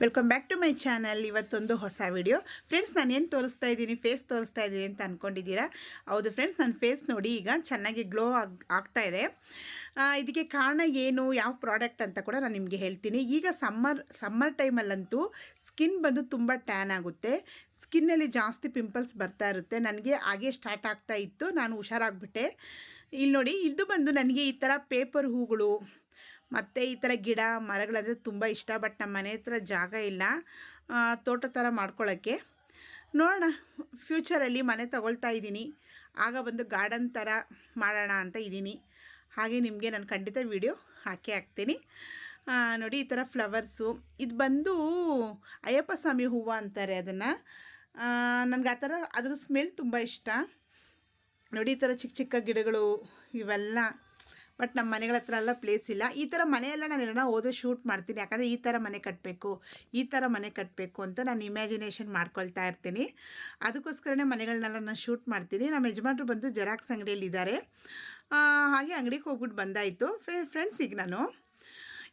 Welcome back to my channel ಇವತ್ತೊಂದು ಹೊಸ video friends ನಾನು ಏನು ತೋರಿಸ್ತಾ ಇದ್ದೀನಿ ಫೇಸ್ ತೋರಿಸ್ತಾ ಇದ್ದೀನಿ ಅಂತ ಅಂದ್ಕೊಂಡಿದ್ದೀರಾ ಹೌದು ಫ್ರೆಂಡ್ಸ್ ನನ್ನ ಫೇಸ್ ನೋಡಿ ಈಗ ಚೆನ್ನಾಗಿ ಗ್ಲೋ ಆಗ್, ಆಗ್ತಾ ಇದೆ. ಇದಕ್ಕೆ ಕಾರಣ ಏನು, ಯಾವ ಪ್ರಾಡಕ್ಟ್ ಅಂತ ಕೂಡ ನಾನು ನಿಮಗೆ ಹೇಳ್ತೀನಿ. ಈಗ ಸಮ್ಮರ್ ಸಮ್ಮರ್ ಟೈಮಲ್ಲಂತೂ ಸ್ಕಿನ್ ಬಂದು ತುಂಬ ಟ್ಯಾನ್ ಆಗುತ್ತೆ. ಸ್ಕಿನ್ನಲ್ಲಿ ಜಾಸ್ತಿ ಪಿಂಪಲ್ಸ್ ಬರ್ತಾ ಇರುತ್ತೆ. ನನಗೆ ಹಾಗೆ ಸ್ಟಾರ್ಟ್ ಆಗ್ತಾ ಇತ್ತು. ನಾನು ಹುಷಾರಾಗ್ಬಿಟ್ಟೆ. ಇಲ್ಲಿ ನೋಡಿ ಇದು ಬಂದು ನನಗೆ ಈ ಥರ ಪೇಪರ್ ಹೂಗಳು ಮತ್ತು ಈ ಥರ ಗಿಡ ಮರಗಳಂದರೆ ತುಂಬ ಇಷ್ಟ ಬಟ್ ನಮ್ಮ ಮನೆ ಹತ್ರ ಜಾಗ ಇಲ್ಲ. ತೋಟ ಥರ ಮಾಡ್ಕೊಳ್ಳೋಕ್ಕೆ ನೋಡೋಣ ಫ್ಯೂಚರಲ್ಲಿ ಮನೆ ತಗೊಳ್ತಾ ಇದ್ದೀನಿ. ಆಗ ಬಂದು ಗಾರ್ಡನ್ ಥರ ಮಾಡೋಣ ಅಂತ ಇದ್ದೀನಿ. ಹಾಗೆ ನಿಮಗೆ ನಾನು ಖಂಡಿತ ವಿಡಿಯೋ ಹಾಕೇ ಹಾಕ್ತೀನಿ. ನೋಡಿ ಈ ಥರ ಫ್ಲವರ್ಸು ಇದು ಬಂದು ಅಯ್ಯಪ್ಪ ಸ್ವಾಮಿ ಹೂವು ಅಂತಾರೆ ಅದನ್ನು. ನನಗೆ ಆ ಥರ ಅದ್ರ ಸ್ಮೆಲ್ ತುಂಬ ಇಷ್ಟ. ನೋಡಿ ಈ ಥರ ಚಿಕ್ಕ ಚಿಕ್ಕ ಗಿಡಗಳು ಇವೆಲ್ಲ. ಬಟ್ ನಮ್ಮ ಮನೆಗಳ ಹತ್ರ ಎಲ್ಲ ಪ್ಲೇಸ್ ಇಲ್ಲ. ಈ ಥರ ಮನೆಯೆಲ್ಲ ನಾನು ಎಲ್ಲ ಹೋದ್ರೆ ಶೂಟ್ ಮಾಡ್ತೀನಿ. ಯಾಕಂದರೆ ಈ ಥರ ಮನೆ ಕಟ್ಟಬೇಕು ಈ ಥರ ಮನೆ ಕಟ್ಟಬೇಕು ಅಂತ ನಾನು ಇಮ್ಯಾಜಿನೇಷನ್ ಮಾಡ್ಕೊಳ್ತಾ ಇರ್ತೀನಿ. ಅದಕ್ಕೋಸ್ಕರನೇ ಮನೆಗಳನ್ನೆಲ್ಲ ನಾನು ಶೂಟ್ ಮಾಡ್ತೀನಿ. ನಮ್ಮ ಯಜಮಾನ್ರು ಬಂದು ಜೆರಾಕ್ಸ್ ಅಂಗಡಿಯಲ್ಲಿ ಇದ್ದಾರೆ ಹಾಗೆ ಅಂಗಡಿಗೆ ಹೋಗ್ಬಿಟ್ಟು ಬಂದಾಯಿತು. ಫ್ರೆಂಡ್ಸ್ ಈಗ ನಾನು.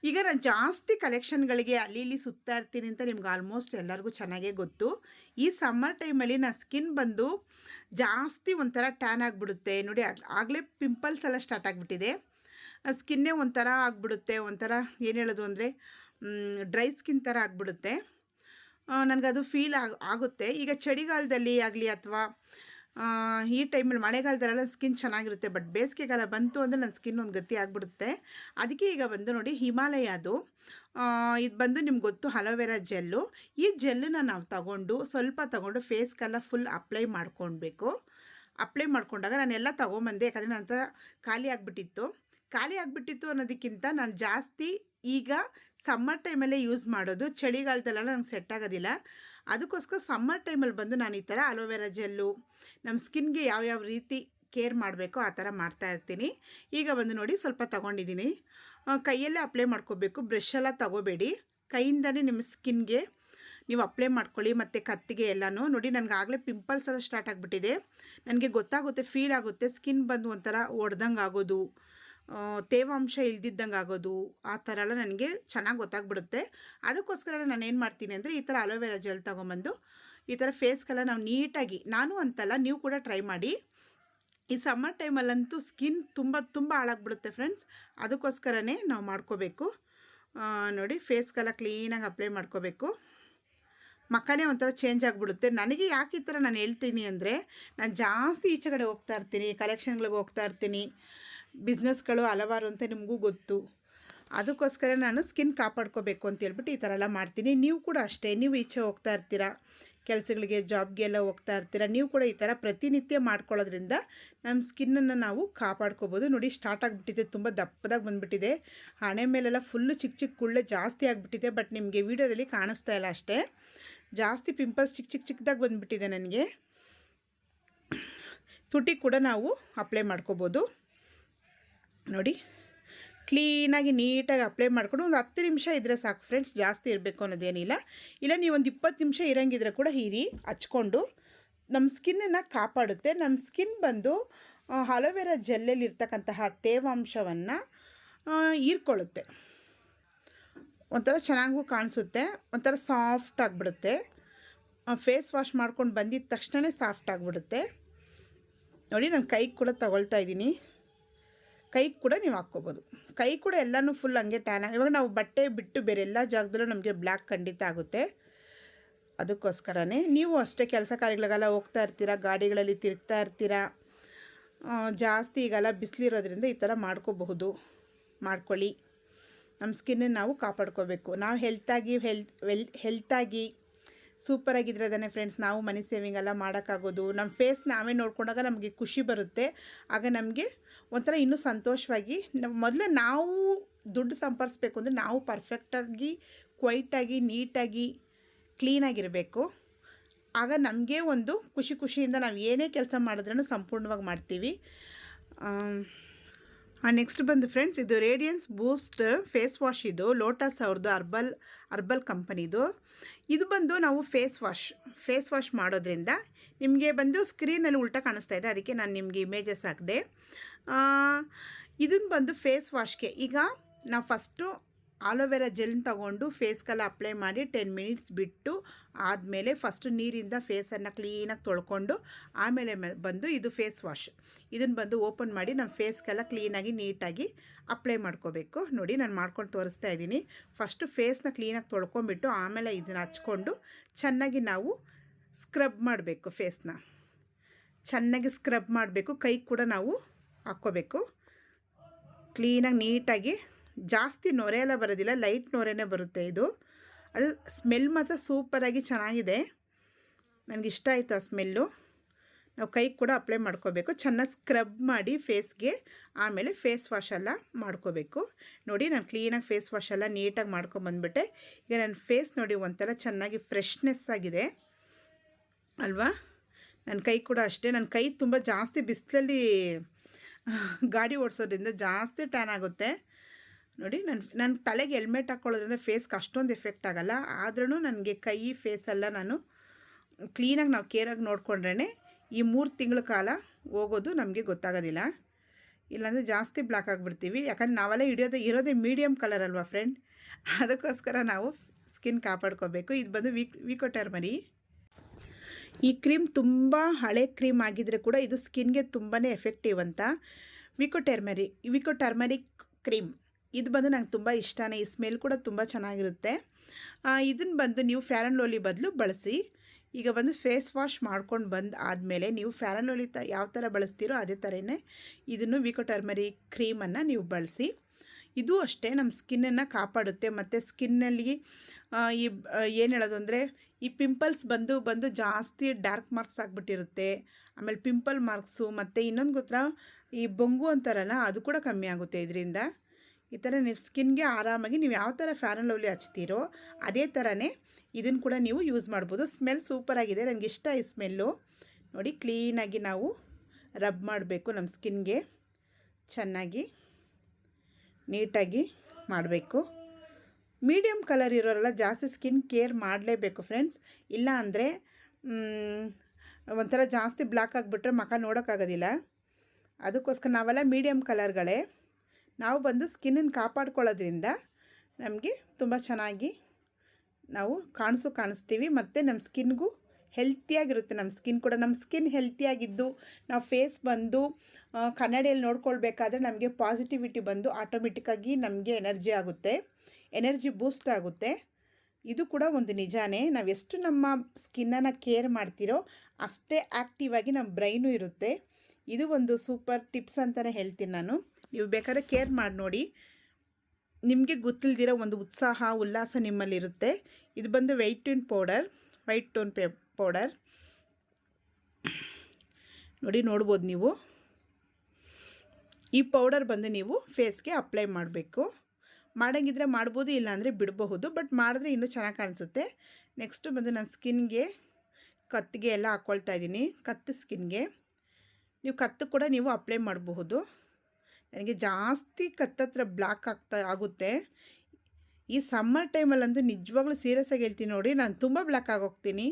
ಈಗ ನಾನು ಜಾಸ್ತಿ ಕಲೆಕ್ಷನ್ಗಳಿಗೆ ಅಲ್ಲಿ ಇಲ್ಲಿ ಸುತ್ತಾ ಇರ್ತೀನಿ ಅಂತ ನಿಮ್ಗೆ ಆಲ್ಮೋಸ್ಟ್ ಎಲ್ಲರಿಗೂ ಚೆನ್ನಾಗೇ ಗೊತ್ತು. ಈ ಸಮ್ಮರ್ ಟೈಮಲ್ಲಿ ನನ್ನ ಸ್ಕಿನ್ ಬಂದು ಜಾಸ್ತಿ ಒಂಥರ ಟ್ಯಾನ್ ಆಗಿಬಿಡುತ್ತೆ. ನೋಡಿ, ಆಗಲೇ ಪಿಂಪಲ್ಸ್ ಎಲ್ಲ ಸ್ಟಾರ್ಟ್ ಆಗಿಬಿಟ್ಟಿದೆ. ಸ್ಕಿನ್ನೇ ಒಂಥರ ಆಗಿಬಿಡುತ್ತೆ, ಒಂಥರ ಏನು ಹೇಳೋದು ಅಂದರೆ ಡ್ರೈ ಸ್ಕಿನ್ ಥರ ಆಗಿಬಿಡುತ್ತೆ. ನನಗದು ಫೀಲ್ ಆಗ, ಆಗುತ್ತೆ. ಈಗ ಚಳಿಗಾಲದಲ್ಲಿ ಆಗಲಿ ಅಥವಾ ಈ ಟೈಮಲ್ಲಿ ಮಳೆಗಾಲದಲ್ಲೆಲ್ಲ ಸ್ಕಿನ್ ಚೆನ್ನಾಗಿರುತ್ತೆ ಬಟ್ ಬೇಸಿಗೆಗಾಲ ಬಂತು ಅಂದರೆ ನನ್ನ ಸ್ಕಿನ್ ಒಂದು ಗತಿ ಆಗಿಬಿಡುತ್ತೆ. ಅದಕ್ಕೆ ಈಗ ಬಂದು ನೋಡಿ ಹಿಮಾಲಯ ಅದು. ಇದು ಬಂದು ನಿಮ್ಗೆ ಗೊತ್ತು ಹಲೋವೆರಾ ಜೆಲ್ಲು ಈ ಜೆಲ್ಲನ್ನ ನಾವು ತಗೊಂಡು ಸ್ವಲ್ಪ ತಗೊಂಡು ಫೇಸ್ಗೆಲ್ಲ ಫುಲ್ ಅಪ್ಲೈ ಮಾಡ್ಕೊಳ್ಬೇಕು ಅಪ್ಲೈ ಮಾಡ್ಕೊಂಡಾಗ ನಾನೆಲ್ಲ ತೊಗೊಂಬಂದೆ, ಯಾಕಂದರೆ ನನ್ನ ಹತ್ರ ಖಾಲಿ ಆಗಿಬಿಟ್ಟಿತ್ತು. ಖಾಲಿ ಆಗಿಬಿಟ್ಟಿತ್ತು ಅನ್ನೋದಕ್ಕಿಂತ ನಾನು ಜಾಸ್ತಿ ಈಗ ಸಮ್ಮರ್ ಟೈಮಲ್ಲೇ ಯೂಸ್ ಮಾಡೋದು. ಚಳಿಗಾಲದಲ್ಲೆಲ್ಲ ನಂಗೆ ಸೆಟ್ ಆಗೋದಿಲ್ಲ. ಅದಕ್ಕೋಸ್ಕರ ಸಮ್ಮರ್ ಟೈಮಲ್ಲಿ ಬಂದು ನಾನು ಈ ಥರ ಅಲೋವೆರಾ ಜೆಲ್ಲು ನಮ್ಮ ಸ್ಕಿನ್ಗೆ ಯಾವ್ಯಾವ ರೀತಿ ಕೇರ್ ಮಾಡಬೇಕು ಆ ಥರ ಮಾಡ್ತಾ ಇರ್ತೀನಿ. ಈಗ ಬಂದು ನೋಡಿ ಸ್ವಲ್ಪ ತಗೊಂಡಿದ್ದೀನಿ. ಕೈಯಲ್ಲೇ ಅಪ್ಲೈ ಮಾಡ್ಕೋಬೇಕು. ಬ್ರಷ್ ಎಲ್ಲ ತಗೋಬೇಡಿ. ಕೈಯಿಂದನೇ ನಿಮ್ಮ ಸ್ಕಿನ್ಗೆ ನೀವು ಅಪ್ಲೈ ಮಾಡ್ಕೊಳ್ಳಿ ಮತ್ತು ಕತ್ತಿಗೆ ಎಲ್ಲನೂ. ನೋಡಿ ನನಗೆ ಆಗಲೇ ಪಿಂಪಲ್ಸ್ ಎಲ್ಲ ಸ್ಟಾರ್ಟ್ ಆಗಿಬಿಟ್ಟಿದೆ. ನನಗೆ ಗೊತ್ತಾಗುತ್ತೆ ಫೀಲ್ ಆಗುತ್ತೆ ಸ್ಕಿನ್ ಬಂದು ಒಂಥರ ಒಡ್ದಂಗೆ ಆಗೋದು. ತೇವಾಂಶ ಇಲ್ದಿದ್ದಂಗೆ ಆಗೋದು, ಆ ಥರ ಎಲ್ಲ ನನಗೆ ಚೆನ್ನಾಗಿ ಗೊತ್ತಾಗ್ಬಿಡುತ್ತೆ. ಅದಕ್ಕೋಸ್ಕರ ನಾನು ಏನು ಮಾಡ್ತೀನಿ ಅಂದರೆ ಈ ಥರ ಅಲೋವೆರಾ ಜೆಲ್ ತೊಗೊಂಬಂದು ಈ ಥರ ಫೇಸ್ಗೆಲ್ಲ ನಾವು ನೀಟಾಗಿ, ನಾನು ಅಂತಲ್ಲ ನೀವು ಕೂಡ ಟ್ರೈ ಮಾಡಿ. ಈ ಸಮ್ಮರ್ ಟೈಮಲ್ಲಂತೂ ಸ್ಕಿನ್ ತುಂಬ ತುಂಬ ಹಾಳಾಗ್ಬಿಡುತ್ತೆ ಫ್ರೆಂಡ್ಸ್ ಅದಕ್ಕೋಸ್ಕರನೇ ನಾವು ಮಾಡ್ಕೋಬೇಕು. ನೋಡಿ ಫೇಸ್ಗೆಲ್ಲ ಕ್ಲೀನಾಗಿ ಅಪ್ಲೈ ಮಾಡ್ಕೋಬೇಕು. ಮಕ್ಕನೇ ಒಂಥರ ಚೇಂಜ್ ಆಗಿಬಿಡುತ್ತೆ. ನನಗೆ ಯಾಕೆ ಈ ಥರ ನಾನು ಹೇಳ್ತೀನಿ ಅಂದರೆ, ನಾನು ಜಾಸ್ತಿ ಈಚೆ ಕಡೆ ಹೋಗ್ತಾ ಇರ್ತೀನಿ ಕಲೆಕ್ಷನ್ಗಳಿಗೆ ಹೋಗ್ತಾ ಇರ್ತೀನಿ. ಬಿಸ್ನೆಸ್ಗಳು ಹಲವಾರು ಅಂತ ನಿಮಗೂ ಗೊತ್ತು. ಅದಕ್ಕೋಸ್ಕರ ನಾನು ಸ್ಕಿನ್ ಕಾಪಾಡ್ಕೋಬೇಕು ಅಂತ ಹೇಳ್ಬಿಟ್ಟು ಈ ಥರ ಎಲ್ಲ ಮಾಡ್ತೀನಿ. ನೀವು ಕೂಡ ಅಷ್ಟೇ, ನೀವು ಈಚೆ ಹೋಗ್ತಾ ಇರ್ತೀರಾ, ಕೆಲಸಗಳಿಗೆ, ಜಾಬ್ಗೆ ಎಲ್ಲ ಹೋಗ್ತಾ ಇರ್ತೀರಾ, ನೀವು ಕೂಡ ಈ ಥರ ಪ್ರತಿನಿತ್ಯ ಮಾಡ್ಕೊಳ್ಳೋದ್ರಿಂದ ನಮ್ಮ ಸ್ಕಿನ್ನನ್ನು ನಾವು ಕಾಪಾಡ್ಕೋಬೋದು. ನೋಡಿ, ಸ್ಟಾರ್ಟ್ ಆಗಿಬಿಟ್ಟಿದೆ, ತುಂಬ ದಪ್ಪದಾಗಿ ಬಂದುಬಿಟ್ಟಿದೆ. ಹಣೆ ಮೇಲೆಲ್ಲ ಫುಲ್ಲು ಚಿಕ್ಕ ಚಿಕ್ಕ ಕುಳ್ಳೆ ಜಾಸ್ತಿ ಆಗಿಬಿಟ್ಟಿದೆ, ಬಟ್ ನಿಮಗೆ ವೀಡಿಯೋದಲ್ಲಿ ಕಾಣಿಸ್ತಾ ಇಲ್ಲ ಅಷ್ಟೇ. ಜಾಸ್ತಿ ಪಿಂಪಲ್ಸ್ ಚಿಕ್ಕ ಚಿಕ್ಕ ಚಿಕ್ಕದಾಗಿ ಬಂದುಬಿಟ್ಟಿದೆ ನನಗೆ. ತುಟಿ ಕೂಡ ನಾವು ಅಪ್ಲೈ ಮಾಡ್ಕೋಬೋದು. ನೋಡಿ. ಕ್ಲೀನಾಗಿ ನೀಟಾಗಿ ಅಪ್ಲೈ ಮಾಡಿಕೊಂಡು ಒಂದು ಹತ್ತು ನಿಮಿಷ ಇದ್ದರೆ ಸಾಕು ಫ್ರೆಂಡ್ಸ್, ಜಾಸ್ತಿ ಇರಬೇಕು ಅನ್ನೋದೇನಿಲ್ಲ. ಇಲ್ಲ, ನೀವು ಒಂದು ಇಪ್ಪತ್ತು ನಿಮಿಷ ಇರೋಂಗಿದ್ರೆ ಕೂಡ ಹೀರಿ ಹಚ್ಕೊಂಡು. ನಮ್ಮ ಸ್ಕಿನ್ನನ್ನು ಕಾಪಾಡುತ್ತೆ. ನಮ್ಮ ಸ್ಕಿನ್ ಬಂದು ಅಲೋವೆರಾ ಜೆಲ್ಲಲ್ಲಿ ಇರ್ತಕ್ಕಂತಹ ತೇವಾಂಶವನ್ನು ಹೀರ್ಕೊಳ್ಳುತ್ತೆ. ಒಂಥರ ಚೆನ್ನಾಗೂ ಕಾಣಿಸುತ್ತೆ. ಒಂಥರ ಸಾಫ್ಟ್ ಆಗಿಬಿಡುತ್ತೆ. ಫೇಸ್ ವಾಶ್ ಮಾಡ್ಕೊಂಡು ಬಂದಿದ್ದ ತಕ್ಷಣವೇ ಸಾಫ್ಟ್ ಆಗಿಬಿಡುತ್ತೆ. ನೋಡಿ, ನಾನು ಕೈ ಕೂಡ ತಗೊಳ್ತಾ ಇದ್ದೀನಿ. ಕೈಗೆ ಕೂಡ ನೀವು ಹಾಕ್ಕೋಬೋದು. ಕೈ ಕೂಡ ಎಲ್ಲನೂ ಫುಲ್ ಹಂಗೆ ಟ್ಯಾನ್ ಇವಾಗ ನಾವು ಬಟ್ಟೆ ಬಿಟ್ಟು ಬೇರೆ ಎಲ್ಲ ಜಾಗದಲ್ಲೂ ನಮಗೆ ಬ್ಲ್ಯಾಕ್ ಖಂಡಿತ ಆಗುತ್ತೆ. ಅದಕ್ಕೋಸ್ಕರನೇ ನೀವು ಅಷ್ಟೇ ಕೆಲಸ ಕಾರ್ಯಗಳಿಗೆಲ್ಲ ಹೋಗ್ತಾ ಇರ್ತೀರಾ, ಗಾಡಿಗಳಲ್ಲಿ ತಿರುಗ್ತಾ ಇರ್ತೀರಾ ಜಾಸ್ತಿ ಈಗೆಲ್ಲ ಬಿಸಿಲಿರೋದ್ರಿಂದ ಈ ಥರ ಮಾಡ್ಕೋಬಹುದು. ಮಾಡ್ಕೊಳ್ಳಿ. ನಮ್ಮ ಸ್ಕಿನ್ನ ನಾವು ಕಾಪಾಡ್ಕೋಬೇಕು. ನಾವು ಹೆಲ್ತಾಗಿ ಹೆಲ್ತ್ ವೆಲ್ ಹೆಲ್ತಾಗಿ ಸೂಪರಾಗಿದ್ರೆ ಅದನ್ನೇ ಫ್ರೆಂಡ್ಸ್ ನಾವು ಮನಿ ಸೇವಿಂಗ್ ಎಲ್ಲ ಮಾಡೋಕ್ಕಾಗೋದು. ನಮ್ಮ ಫೇಸ್ ನಾವೇ ನೋಡ್ಕೊಂಡಾಗ ನಮಗೆ ಖುಷಿ ಬರುತ್ತೆ. ಆಗ ನಮಗೆ ಒಂಥರ ಇನ್ನೂ ಸಂತೋಷವಾಗಿ ಮೊದಲೇ ನಾವು ದುಡ್ಡು ಸಂಪಾದಿಸ್ಬೇಕು ಅಂದರೆ ನಾವು ಪರ್ಫೆಕ್ಟಾಗಿ ಕ್ವೈಟಾಗಿ ನೀಟಾಗಿ ಕ್ಲೀನಾಗಿರಬೇಕು ಆಗ ನಮಗೆ ಒಂದು ಖುಷಿ ಖುಷಿಯಿಂದ ನಾವು ಏನೇ ಕೆಲಸ ಮಾಡಿದ್ರೂ ಸಂಪೂರ್ಣವಾಗಿ ಮಾಡ್ತೀವಿ. ನೆಕ್ಸ್ಟ್ ಬಂದು ಫ್ರೆಂಡ್ಸ್ ಇದು ರೇಡಿಯನ್ಸ್ ಬೂಸ್ಟ್ ಫೇಸ್ ವಾಶ್ ಇದು ಲೋಟಸ್ ಅವ್ರದ್ದು ಅರ್ಬಲ್ ಅರ್ಬಲ್ ಕಂಪನಿದು ಇದು ಬಂದು ನಾವು ಫೇಸ್ ವಾಶ್ ಫೇಸ್ ವಾಶ್ ಮಾಡೋದ್ರಿಂದ ನಿಮಗೆ ಬಂದು ಸ್ಕ್ರೀನಲ್ಲಿ ಉಲ್ಟಾ ಕಾಣಿಸ್ತಾ ಇದೆ. ಅದಕ್ಕೆ ನಾನು ನಿಮಗೆ ಇಮೇಜಸ್ ಹಾಕಿದೆ. ಇದನ್ನು ಬಂದು ಫೇಸ್ ವಾಶ್ಗೆ ಈಗ ನಾವು ಫಸ್ಟು ಆಲೋವೆರಾ ಜೆಲ್ ತಗೊಂಡು ಫೇಸ್ಗೆಲ್ಲ ಅಪ್ಲೈ ಮಾಡಿ ಟೆನ್ ಮಿನಿಟ್ಸ್ ಬಿಟ್ಟು ಆದಮೇಲೆ ಫಸ್ಟು ನೀರಿಂದ ಫೇಸನ್ನು ಕ್ಲೀನಾಗಿ ತೊಳ್ಕೊಂಡು ಆಮೇಲೆ ಬಂದು ಇದು ಫೇಸ್ ವಾಶ್ ಇದನ್ನು ಬಂದು ಓಪನ್ ಮಾಡಿ ನಮ್ಮ ಫೇಸ್ಗೆಲ್ಲ ಕ್ಲೀನಾಗಿ ನೀಟಾಗಿ ಅಪ್ಲೈ ಮಾಡ್ಕೋಬೇಕು. ನೋಡಿ ನಾನು ಮಾಡ್ಕೊಂಡು ತೋರಿಸ್ತಾ ಇದ್ದೀನಿ. ಫಸ್ಟು ಫೇಸ್ನ ಕ್ಲೀನಾಗಿ ತೊಳ್ಕೊಂಬಿಟ್ಟು ಆಮೇಲೆ ಇದನ್ನು ಹಚ್ಕೊಂಡು ಚೆನ್ನಾಗಿ ನಾವು ಸ್ಕ್ರಬ್ ಮಾಡಬೇಕು ಫೇಸ್ನ ಚೆನ್ನಾಗಿ ಸ್ಕ್ರಬ್ ಮಾಡಬೇಕು. ಕೈ ಕೂಡ ನಾವು ಹಾಕ್ಕೋಬೇಕು. ಕ್ಲೀನಾಗಿ ನೀಟಾಗಿ ಜಾಸ್ತಿ ನೊರೆ ಎಲ್ಲ ಬರೋದಿಲ್ಲ ಲೈಟ್ ನೊರೆನೇ ಬರುತ್ತೆ ಇದು. ಅದು ಸ್ಮೆಲ್ ಮಾತ್ರ ಸೂಪರಾಗಿ ಚೆನ್ನಾಗಿದೆ. ನನಗೆ ಇಷ್ಟ ಆಯಿತು ಆ ಸ್ಮೆಲ್ಲು ನಾವು ಕೈ ಕೂಡ ಅಪ್ಲೈ ಮಾಡ್ಕೋಬೇಕು. ಚೆನ್ನಾಗಿ ಸ್ಕ್ರಬ್ ಮಾಡಿ ಫೇಸ್ಗೆ ಆಮೇಲೆ ಫೇಸ್ ವಾಶ್ ಎಲ್ಲ ಮಾಡ್ಕೋಬೇಕು. ನೋಡಿ ನಾನು ಕ್ಲೀನಾಗಿ ಫೇಸ್ ವಾಶ್ ಎಲ್ಲ ನೀಟಾಗಿ ಮಾಡ್ಕೊಂಬಂದ್ಬಿಟ್ಟೆ ಈಗ ನನ್ನ ಫೇಸ್ ನೋಡಿ ಒಂಥರ ಚೆನ್ನಾಗಿ ಫ್ರೆಶ್ನೆಸ್ ಆಗಿದೆ. ಅಲ್ವಾ? ನನ್ನ ಕೈ ಕೂಡ ಅಷ್ಟೇ. ನನ್ನ ಕೈ ತುಂಬ ಜಾಸ್ತಿ ಬಿಸಿಲಲ್ಲಿ, ಗಾಡಿ ಓಡಿಸೋದ್ರಿಂದ ಜಾಸ್ತಿ ಟ್ಯಾನ್ ಆಗುತ್ತೆ. ನೋಡಿ ನನ್ನ ನನ್ನ ತಲೆಗೆ ಹೆಲ್ಮೆಟ್ ಹಾಕ್ಕೊಳ್ಳೋದ್ರಿಂದ ಫೇಸ್ಗೆ ಅಷ್ಟೊಂದು ಎಫೆಕ್ಟ್ ಆಗಲ್ಲ. ಆದ್ರೂ ನನಗೆ ಕೈ ಫೇಸೆಲ್ಲ ನಾನು ಕ್ಲೀನಾಗಿ ನಾವು ಕೇರಾಗಿ ನೋಡಿಕೊಂಡ್ರೇ ಈ ಮೂರು ತಿಂಗಳ ಕಾಲ ಹೋಗೋದು ನಮಗೆ ಗೊತ್ತಾಗೋದಿಲ್ಲ. ಇಲ್ಲಾಂದರೆ ಜಾಸ್ತಿ ಬ್ಲ್ಯಾಕ್ ಆಗಿಬಿಡ್ತೀವಿ. ಯಾಕಂದ್ರೆ ನಾವೆಲ್ಲ ಹಿಡಿಯೋದು, ಇರೋದೇ ಮೀಡಿಯಮ್ ಕಲರ್ ಅಲ್ವಾ ಫ್ರೆಂಡ್ ಅದಕ್ಕೋಸ್ಕರ ನಾವು ಸ್ಕಿನ್ ಕಾಪಾಡ್ಕೋಬೇಕು. ಇದು ಬಂದು ವೀಕ್, ವೀಕೋಟರ್ ಮರಿ. ಈ ಕ್ರೀಮ್ ತುಂಬ ಹಳೆ ಕ್ರೀಮ್ ಆಗಿದ್ರೆ ಕೂಡ ಇದು ಸ್ಕಿನ್ಗೆ ತುಂಬಾ ಎಫೆಕ್ಟಿವ್ ಅಂತ. ವಿಕೋ ಟರ್ಮರಿ ವಿಕೋ ಟರ್ಮರಿಕ್ ಕ್ರೀಮ್ ಇದು ಬಂದು ನಂಗೆ ತುಂಬ ಇಷ್ಟನೇ. ಈ ಸ್ಮೆಲ್ ಕೂಡ ತುಂಬ ಚೆನ್ನಾಗಿರುತ್ತೆ. ಇದನ್ನು ಬಂದು ನೀವು ಫ್ಯಾರನ್ ಲೋಲಿ ಬದಲು ಬಳಸಿ. ಈಗ ಬಂದು ಫೇಸ್ ವಾಶ್ ಮಾಡ್ಕೊಂಡು ಬಂದು ಆದಮೇಲೆ ನೀವು ಫ್ಯಾರನ್ ಲೋಲಿ ತ, ಯಾವ ಥರ ಬಳಸ್ತೀರೋ ಅದೇ ಥರನೇ ಇದನ್ನು ವಿಕೋ ಟರ್ಮರಿ ಕ್ರೀಮನ್ನು ನೀವು ಬಳಸಿ. ಇದು ಅಷ್ಟೇ ನಮ್ಮ ಸ್ಕಿನ್ನನ್ನು ಕಾಪಾಡುತ್ತೆ. ಮತ್ತು ಸ್ಕಿನ್ನಲ್ಲಿ ಈ ಏನು ಹೇಳೋದು ಅಂದರೆ ಈ ಪಿಂಪಲ್ಸ್ ಬಂದು ಬಂದು ಜಾಸ್ತಿ ಡಾರ್ಕ್ ಮಾರ್ಕ್ಸ್ ಆಗಿಬಿಟ್ಟಿರುತ್ತೆ. ಆಮೇಲೆ ಪಿಂಪಲ್ ಮಾರ್ಕ್ಸು, ಮತ್ತು ಇನ್ನೊಂದು ಗೊತ್ತಾ, ಈ ಬೊಂಗು ಅಂತಾರಲ್ಲ, ಅದು ಕೂಡ ಕಮ್ಮಿ ಆಗುತ್ತೆ ಇದರಿಂದ. ಈ ಥರ ನೀವು ಸ್ಕಿನ್ಗೆ ಆರಾಮಾಗಿ ನೀವು ಯಾವ ಥರ ಫ್ಯಾನಲ್ ಲವ್ಲಿ ಹಚ್ತೀರೋ ಅದೇ ಥರನೇ ಇದನ್ನು ಕೂಡ ನೀವು ಯೂಸ್ ಮಾಡ್ಬೋದು. ಸ್ಮೆಲ್ ಸೂಪರಾಗಿದೆ ನನಗೆ ಇಷ್ಟ ಈ ಸ್ಮೆಲ್ಲು. ನೋಡಿ ಕ್ಲೀನಾಗಿ ನಾವು ರಬ್ ಮಾಡಬೇಕು ನಮ್ಮ ಸ್ಕಿನ್ಗೆ. ಚೆನ್ನಾಗಿ, ನೀಟಾಗಿ ಮಾಡಬೇಕು. ಮೀಡಿಯಮ್ ಕಲರ್ ಇರೋರೆಲ್ಲ ಜಾಸ್ತಿ ಸ್ಕಿನ್ ಕೇರ್ ಮಾಡಲೇಬೇಕು ಫ್ರೆಂಡ್ಸ್. ಇಲ್ಲ ಅಂದರೆ ಒಂಥರ ಜಾಸ್ತಿ ಬ್ಲ್ಯಾಕ್ ಆಗಿಬಿಟ್ರೆ ಮಖ ನೋಡೋಕ್ಕಾಗೋದಿಲ್ಲ. ಅದಕ್ಕೋಸ್ಕರ ನಾವೆಲ್ಲ ಮೀಡಿಯಮ್ ಕಲರ್ಗಳೇ ನಾವು ಬಂದು ಸ್ಕಿನ್ನನ್ನು ಕಾಪಾಡ್ಕೊಳ್ಳೋದ್ರಿಂದ ನಮಗೆ ತುಂಬ ಚೆನ್ನಾಗಿ ನಾವು ಕಾಣಿಸು ಕಾಣಿಸ್ತೀವಿ ಮತ್ತು ನಮ್ಮ ಸ್ಕಿನ್ಗೂ ಹೆಲ್ತಿಯಾಗಿರುತ್ತೆ. ನಮ್ಮ ಸ್ಕಿನ್ ಕೂಡ, ನಮ್ಮ ಸ್ಕಿನ್ ಹೆಲ್ತಿಯಾಗಿದ್ದು, ನಾವು ಫೇಸ್ ಬಂದು ಕನ್ನಡಿಯಲ್ಲಿ ನೋಡ್ಕೊಳ್ಬೇಕಾದ್ರೆ ನಮಗೆ ಪಾಸಿಟಿವಿಟಿ ಬಂದು ಆಟೋಮೆಟಿಕ್ಕಾಗಿ ನಮಗೆ ಎನರ್ಜಿ ಆಗುತ್ತೆ, ಎನರ್ಜಿ ಬೂಸ್ಟ್ ಆಗುತ್ತೆ. ಇದು ಕೂಡ ಒಂದು ನಿಜಾನೇ. ನಾವು ಎಷ್ಟು ನಮ್ಮ ಸ್ಕಿನ್ನನ್ನು ಕೇರ್ ಮಾಡ್ತೀರೋ ಅಷ್ಟೇ ಆ್ಯಕ್ಟಿವ್ ಆಗಿ ನಮ್ಮ ಬ್ರೈನು ಇರುತ್ತೆ. ಇದು ಒಂದು ಸೂಪರ್ ಟಿಪ್ಸ್ ಅಂತಲೇ ಹೇಳ್ತೀನಿ ನಾನು. ನೀವು ಬೇಕಾದ್ರೆ ಕೇರ್ ಮಾಡಿ ನೋಡಿ. ನಿಮಗೆ ಗೊತ್ತಿಲ್ದಿರೋ ಒಂದು ಉತ್ಸಾಹ, ಉಲ್ಲಾಸ ನಿಮ್ಮಲ್ಲಿರುತ್ತೆ. ಇದು ಬಂದು white tone powder white tone pay powder ನೋಡಿ, ನೋಡ್ಬೋದು ನೀವು. ಈ ಪೌಡರ್ ಬಂದು ನೀವು ಫೇಸ್ಗೆ ಅಪ್ಲೈ ಮಾಡಬೇಕು. ಮಾಡೋಂಗಿದ್ರೆ ಮಾಡ್ಬೋದು, ಇಲ್ಲಾಂದರೆ ಬಿಡಬಹುದು ಬಟ್ ಮಾಡಿದ್ರೆ ಇನ್ನೂ ಚೆನ್ನಾಗಿ ಕಾಣಿಸುತ್ತೆ. ನೆಕ್ಸ್ಟು ಬಂದು ನಾನು ಸ್ಕಿನ್ಗೆ ಕತ್ತಿಗೆ ಎಲ್ಲ ಹಾಕ್ಕೊಳ್ತಾ ಇದ್ದೀನಿ. ಕತ್ತು ಸ್ಕಿನ್ಗೆ ನೀವು ಕತ್ತು ಕೂಡ ನೀವು ಅಪ್ಲೈ ಮಾಡಬಹುದು. ನನಗೆ ಜಾಸ್ತಿ ಕತ್ತತ್ರ ಬ್ಲ್ಯಾಕ್ ಆಗ್ತಾ ಆಗುತ್ತೆ. ಈ ಸಮ್ಮರ್ ಟೈಮಲ್ಲಂತೂ ನಿಜವಾಗ್ಲೂ ಸೀರಿಯಸ್ ಆಗಿ ಹೇಳ್ತೀನಿ ನೋಡಿ, ನಾನು ತುಂಬ ಬ್ಲ್ಯಾಕ್ ಆಗೋಗ್ತೀನಿ.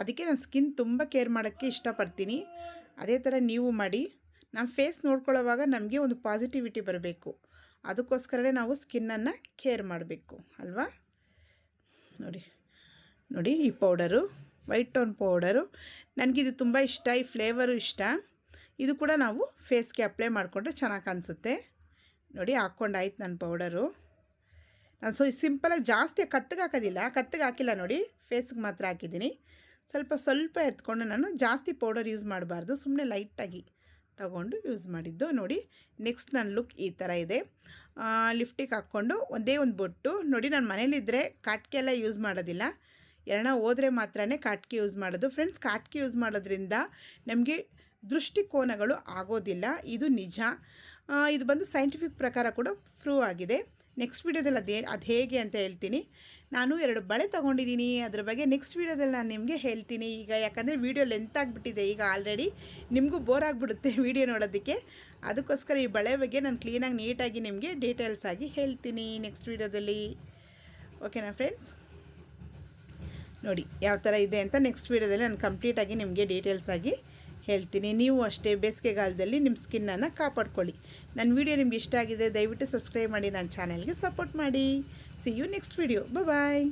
ಅದಕ್ಕೆ ನಾನು ಸ್ಕಿನ್ ತುಂಬ ಕೇರ್ ಮಾಡೋಕ್ಕೆ ಇಷ್ಟಪಡ್ತೀನಿ. ಅದೇ ಥರ ನೀವು ಮಾಡಿ, ನಮ್ಮ ಫೇಸ್ ನೋಡ್ಕೊಳ್ಳೋವಾಗ ನಮಗೆ ಒಂದು ಪಾಸಿಟಿವಿಟಿ ಬರಬೇಕು. ಅದಕ್ಕೋಸ್ಕರನೇ ನಾವು ಸ್ಕಿನ್ನನ್ನು ಕೇರ್ ಮಾಡಬೇಕು, ಅಲ್ವಾ? ನೋಡಿ ನೋಡಿ ಈ ಪೌಡರು, ವೈಟ್ ಟೋನ್ ಪೌಡರು. ನನಗಿದು ತುಂಬ ಇಷ್ಟ, ಈ ಫ್ಲೇವರು ಇಷ್ಟ. ಇದು ಕೂಡ ನಾವು ಫೇಸ್ಗೆ ಅಪ್ಲೈ ಮಾಡಿಕೊಂಡ್ರೆ ಚೆನ್ನಾಗಿ ಕಾಣಿಸುತ್ತೆ. ನೋಡಿ, ಹಾಕ್ಕೊಂಡಾಯ್ತು ನನ್ನ ಪೌಡರು. ನಾನು ಸೊ ಸಿಂಪಲಾಗಿ ಜಾಸ್ತಿ ಕತ್ತಿಗೆ ಹಾಕೋದಿಲ್ಲ. ಕತ್ತಿಗೆ ಹಾಕಿಲ್ಲ ನೋಡಿ, ಫೇಸ್ಗೆ ಮಾತ್ರ ಹಾಕಿದ್ದೀನಿ. ಸ್ವಲ್ಪ ಸ್ವಲ್ಪ ಎತ್ಕೊಂಡು ನಾನು ಜಾಸ್ತಿ ಪೌಡರ್ ಯೂಸ್ ಮಾಡಬಾರ್ದು. ಸುಮ್ಮನೆ ಲೈಟಾಗಿ ತಗೊಂಡು ಯೂಸ್ ಮಾಡಿದ್ದು. ನೋಡಿ, ನೆಕ್ಸ್ಟ್ ನನ್ನ ಲುಕ್ ಈ ಥರ ಇದೆ. ಲಿಫ್ಟಿಗೆ ಹಾಕ್ಕೊಂಡು ಒಂದೇ ಒಂದು ಬೊಟ್ಟು. ನೋಡಿ, ನಾನು ಮನೇಲಿದ್ದರೆ ಕಾಟ್ಕೆ ಎಲ್ಲ ಯೂಸ್ ಮಾಡೋದಿಲ್ಲ. ಎರಡ ಹೋದರೆ ಮಾತ್ರನೇ ಕಾಟ್ಕೆ ಯೂಸ್ ಮಾಡೋದು. ಫ್ರೆಂಡ್ಸ್ ಕಾಟ್ಕೆ ಯೂಸ್ ಮಾಡೋದ್ರಿಂದ ನಮಗೆ ದೃಷ್ಟಿಕೋನಗಳು ಆಗೋದಿಲ್ಲ. ಇದು ನಿಜ. ಇದು ಬಂದು ಸೈಂಟಿಫಿಕ್ ಪ್ರಕಾರ ಕೂಡ ಪ್ರೂವ್ ಆಗಿದೆ. ನೆಕ್ಸ್ಟ್ ವೀಡಿಯೋದಲ್ಲಿ ಅದೇ, ಅದು ಹೇಗೆ ಅಂತ ಹೇಳ್ತೀನಿ. ನಾನು ಎರಡು ಬಳೆ ತೊಗೊಂಡಿದ್ದೀನಿ. ಅದ್ರ ಬಗ್ಗೆ ನೆಕ್ಸ್ಟ್ ವೀಡಿಯೋದಲ್ಲಿ ನಾನು ನಿಮಗೆ ಹೇಳ್ತೀನಿ. ಈಗ ಯಾಕಂದರೆ ವೀಡಿಯೋ ಲೆಂತ್ ಆಗಿಬಿಟ್ಟಿದೆ ಈಗ ಆಲ್ರೆಡಿ ನಿಮಗೂ ಬೋರ್ ಆಗಿಬಿಡುತ್ತೆ ವೀಡಿಯೋ ನೋಡೋದಕ್ಕೆ. ಅದಕ್ಕೋಸ್ಕರ ಈ ಬಳೆ ಬಗ್ಗೆ ನಾನು ಕ್ಲೀನಾಗಿ ನೀಟಾಗಿ ನಿಮಗೆ ಡೀಟೇಲ್ಸ್ ಆಗಿ ಹೇಳ್ತೀನಿ ನೆಕ್ಸ್ಟ್ ವೀಡಿಯೋದಲ್ಲಿ ಓಕೆನಾ ಫ್ರೆಂಡ್ಸ್ ನೋಡಿ, ಯಾವ ಥರ ಇದೆ ಅಂತ ನೆಕ್ಸ್ಟ್ ವೀಡಿಯೋದಲ್ಲಿ ನಾನು ಕಂಪ್ಲೀಟಾಗಿ ನಿಮಗೆ ಡೀಟೇಲ್ಸ್ ಆಗಿ ಹೇಳ್ತೀನಿ. ನೀವು ಅಷ್ಟೇ ಬೇಸಿಗೆಗಾಲದಲ್ಲಿ ನಿಮ್ಮ ಸ್ಕಿನ್ನನ್ನು ಕಾಪಾಡ್ಕೊಳ್ಳಿ. ನನ್ನ ವಿಡಿಯೋ ನಿಮ್ಗೆ ಇಷ್ಟ ಆಗಿದೆ ದಯವಿಟ್ಟು ಸಬ್ಸ್ಕ್ರೈಬ್ ಮಾಡಿ, ನನ್ನ ಚಾನೆಲ್ಗೆ ಸಪೋರ್ಟ್ ಮಾಡಿ. See you next video bye